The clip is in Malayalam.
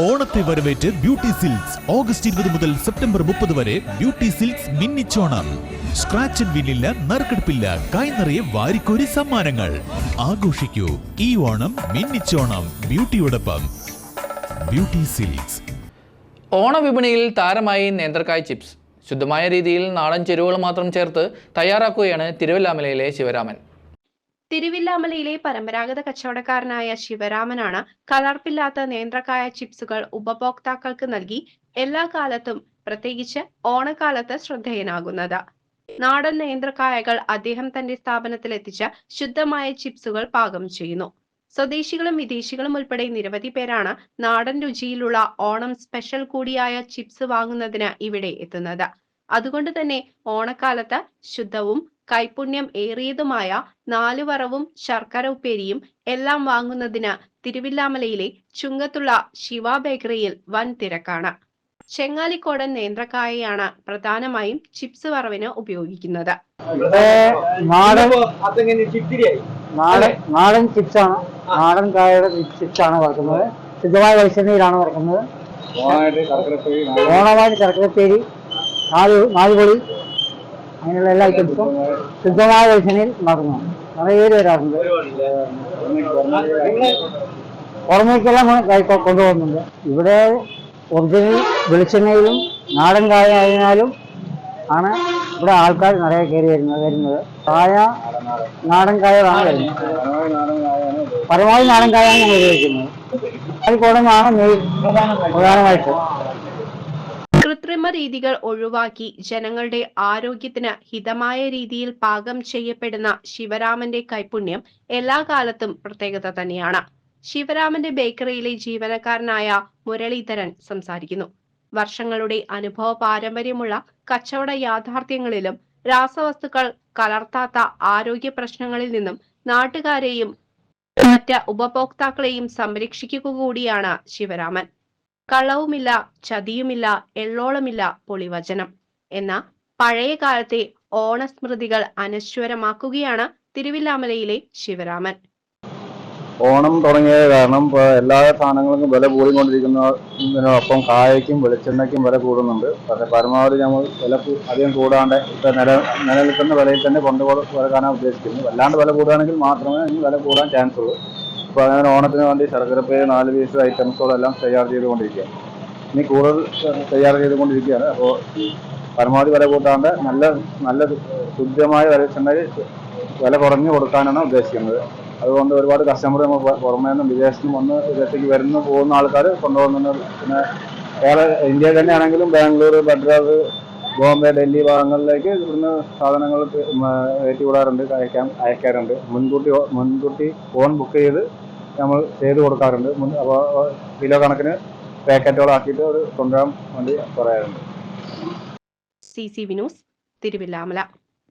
ഓണത്തെ വരവേറ്റ് ബ്യൂട്ടി സിൽക്സ്. ഓഗസ്റ്റ് ഇരുപത് മുതൽ സെപ്റ്റംബർ മുപ്പത് വരെ ബ്യൂട്ടി സിൽക്സ് മിന്നിച്ചോണം. സ്ക്രാച്ച് ആൻഡ് വിന്നില്ല നറുക്കെടുപ്പില്ല കൈനിറയെ വാരിക്കോരി സമ്മാനങ്ങൾ. ആഘോഷിക്കൂ. ഈ ഓണം മിന്നിച്ചോണം. ബ്യൂട്ടിയോടൊപ്പം. Beauty silks. ഓണവിപണിയിൽ താരമായി നേന്ത്രക്കായ ചിപ്സ്. ശുദ്ധമായ രീതിയിൽ നാടൻ ചേരുവകൾ മാത്രം ചേർത്ത് തയ്യാറാക്കുകയാണ് തിരുവല്ലാമലയിലെ ശിവരാമൻ. തിരുവില്ലാമലയിലെ പരമ്പരാഗത കച്ചവടക്കാരനായ ശിവരാമനാണ് കലർപ്പില്ലാത്ത നേന്ത്രക്കായ ചിപ്സുകൾ ഉപഭോക്താക്കൾക്ക് നൽകി എല്ലാ കാലത്തും പ്രത്യേകിച്ച് ഓണക്കാലത്ത് ശ്രദ്ധേയനാകുന്നത്. നാടൻ നേന്ത്രക്കായകൾ അദ്ദേഹം തന്റെ സ്ഥാപനത്തിൽ എത്തിച്ച ശുദ്ധമായ ചിപ്സുകൾ പാകം ചെയ്യുന്നു. സ്വദേശികളും വിദേശികളും ഉൾപ്പെടെ നിരവധി പേരാണ് നാടൻ രുചിയിലുള്ള ഓണം സ്പെഷ്യൽ കൂടിയായ ചിപ്സ് വാങ്ങുന്നതിന് ഇവിടെ എത്തുന്നത്. അതുകൊണ്ട് തന്നെ ഓണക്കാലത്ത് ശുദ്ധവും കൈപുണ്യം ഏറിയതുമായ നാലുവറവും ശർക്കര ഉപ്പേരിയും എല്ലാം വാങ്ങുന്നതിന് തിരുവില്ലാമലയിലെ ചുങ്കത്തുള്ള ശിവ ബേക്കറിയിൽ വൻ തിരക്കാണ്. ചെങ്ങാലിക്കോടൻ നേന്ത്രക്കായയാണ് പ്രധാനമായും ചിപ്സ് വറവിന് ഉപയോഗിക്കുന്നത്. നാടൻ ചിപ്സാണ്. നാടൻ കായയുടെ ചിപ്സാണ് വറുക്കുന്നത്. ശുദ്ധമായ വെളിച്ചെണ്ണയിലാണ് വറക്കുന്നത്. ഓണമായിട്ട് ശർക്കരപ്പേരി നാല് നാലുപൊളി അങ്ങനെയുള്ള എല്ലാ ഐറ്റംസും ശുദ്ധമായ വെളിച്ചെണ്ണയിൽ നടക്കുന്നു നിറയെ വരാറുണ്ട് കൊ- കൊണ്ടുപോകുന്നുണ്ട്. ഇവിടെ ഒറിജിനൽ വെളിച്ചെണ്ണയിലും നാടൻ കായ ആയതിനാലും ആണ് ഇവിടെ ആൾക്കാർ നിറയെ കയറി വരുന്നത് വരുന്നത്. കായ നാടൻ കായകളാണ് വരുന്നത്. പരമാവധി നാടൻ കായാണ് ഞങ്ങൾ ഉപയോഗിക്കുന്നത്. കോഴിക്കോടെന്നാണ് മെയിൻ പ്രധാനമായിട്ട്. കൃത്രിമ രീതികൾ ഒഴിവാക്കി ജനങ്ങളുടെ ആരോഗ്യത്തിന് ഹിതമായ രീതിയിൽ പാകം ചെയ്യപ്പെടുന്ന ശിവരാമന്റെ കൈപുണ്യം എല്ലാ കാലത്തും പ്രത്യേകത തന്നെയാണ്. ശിവരാമന്റെ ബേക്കറിയിലെ ജീവനക്കാരനായ മുരളീധരൻ സംസാരിക്കുന്നു. വർഷങ്ങളുടെ അനുഭവ പാരമ്പര്യമുള്ള കച്ചവട യാഥാർത്ഥ്യങ്ങളിലും രാസവസ്തുക്കൾ കലർത്താത്ത ആരോഗ്യ പ്രശ്നങ്ങളിൽ നിന്നും നാട്ടുകാരെയും മറ്റ് ഉപഭോക്താക്കളെയും സംരക്ഷിക്കുക കൂടിയാണ് ശിവരാമൻ. കളവുമില്ല ചതിയുമില്ല എള്ളോളമില്ല പൊളിവചനം. എന്ന പഴയ കാലത്തെ ഓണസ്മൃതികൾ അനശ്വരമാക്കുകയാണ് തിരുവില്ലാമലയിലെ ശിവരാമൻ. ഓണം തുടങ്ങിയത് കാരണം എല്ലാ സാധനങ്ങൾക്കും വില കൂടിക്കൊണ്ടിരിക്കുന്നതിനോടൊപ്പം കായയ്ക്കും വെളിച്ചെണ്ണയ്ക്കും വില കൂടുന്നുണ്ട്. പക്ഷേ പരമാവധി നമ്മൾ വില അധികം കൂടാണ്ട് ഇപ്പം നില നിലനിൽക്കുന്ന വിലയിൽ തന്നെ കൊണ്ടു കൊടുക്കാനാണ് ഉദ്ദേശിക്കുന്നത് വല്ലാണ്ട് വില കൂടുകയാണെങ്കിൽ മാത്രമേ ഇനി വില കൂടാൻ ചാൻസ് ഉള്ളൂ. ഇപ്പോൾ അങ്ങനെ ഓണത്തിന് വേണ്ടി ശർക്കരപ്പേര് നാല് പീസ് ഐറ്റംസുകളെല്ലാം തയ്യാർ ചെയ്തുകൊണ്ടിരിക്കുകയാണ്. ഇനി കൂടുതൽ തയ്യാർ ചെയ്തുകൊണ്ടിരിക്കുകയാണ്. അപ്പോൾ പരമാവധി വില കൂട്ടാണ്ട് നല്ല നല്ല ശുദ്ധമായ വെളിച്ചെണ്ണയിൽ വില കുറഞ്ഞു കൊടുക്കാനാണ് ഉദ്ദേശിക്കുന്നത്. അതുകൊണ്ട് ഒരുപാട് കസ്റ്റമർ നമ്മൾ പുറ- പുറമേ നിന്നും വിദേശത്ത് നിന്നും വന്ന് വിദേശത്തേക്ക് വരുന്ന പോകുന്ന ആൾക്കാർ കൊണ്ടുപോകുന്നുണ്ട് പിന്നെ വേറെ ഇന്ത്യയിൽ തന്നെയാണെങ്കിലും ബാംഗ്ലൂർ മദ്രാസ് ബോംബെ ഡൽഹി ഭാഗങ്ങളിലേക്ക് ഇവിടുന്ന് സാധനങ്ങൾ കയറ്റി വിടാറുണ്ട് അയക്കാൻ അയക്കാറുണ്ട്. മുൻകൂട്ടി മുൻകൂട്ടി ഫോൺ ബുക്ക് ചെയ്ത് നമ്മൾ ചെയ്ത് കൊടുക്കാറുണ്ട്. അപ്പോൾ കിലോ കണക്കിന് പാക്കറ്റുകളാക്കിയിട്ട് ഒരു കൊണ്ടുവരാൻ വേണ്ടി പറയാറുണ്ട്. C C Vinu's Thiruvilwamala.